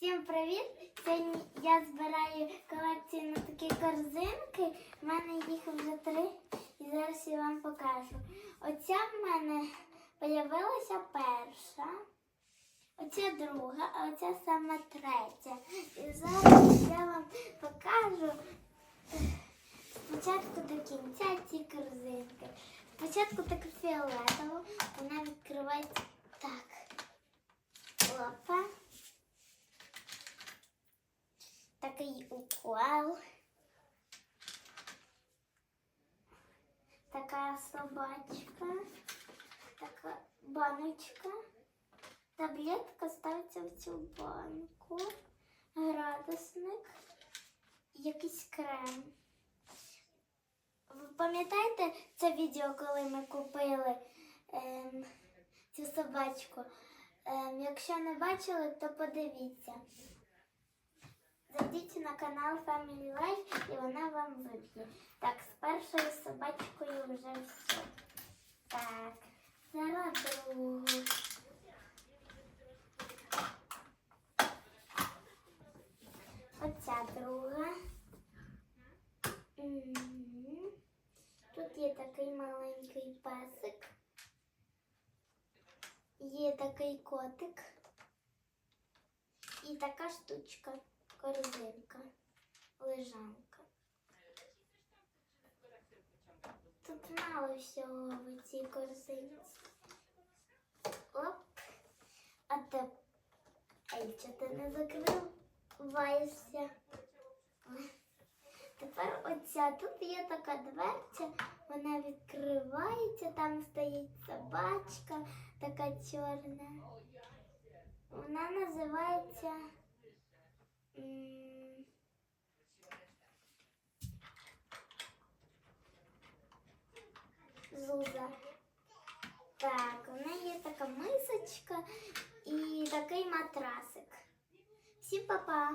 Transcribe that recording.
Всім привіт! Сьогодні я збираю колекцію на такі корзинки. У мене їх вже три і зараз я вам покажу. Оця в мене з'явилася перша, оця друга, а оця саме третя. І зараз я вам покажу спочатку до кінця ці корзинки. Спочатку так фіолетово, вона відкривається так. Опа. Такий укол. Така собачка. Така баночка. Таблетка ставиться в цю банку. Градусник. Якийсь крем. Ви пам'ятаєте це відео, коли ми купили ем, цю собачку? Ем, якщо не бачили, то подивіться. Зайдіть на канал Family Life і вона вам виб'є. Так, з першою собачкою вже все. Так, зараз другу. Оця друга. Мгм. Тут є такий маленький песик. Є такий котик. І така штучка, Корзинка, лежанка. Тут мало всього в цій корзинці. Оп. А те. Ей, що ти не закриваєшся? Тепер оця. Тут є така дверця, вона відкривається, там стоїть собачка, така чорна. Вона називається. Зуза. Так, у неї є така мисочка і такий матрасик. Всім па-па!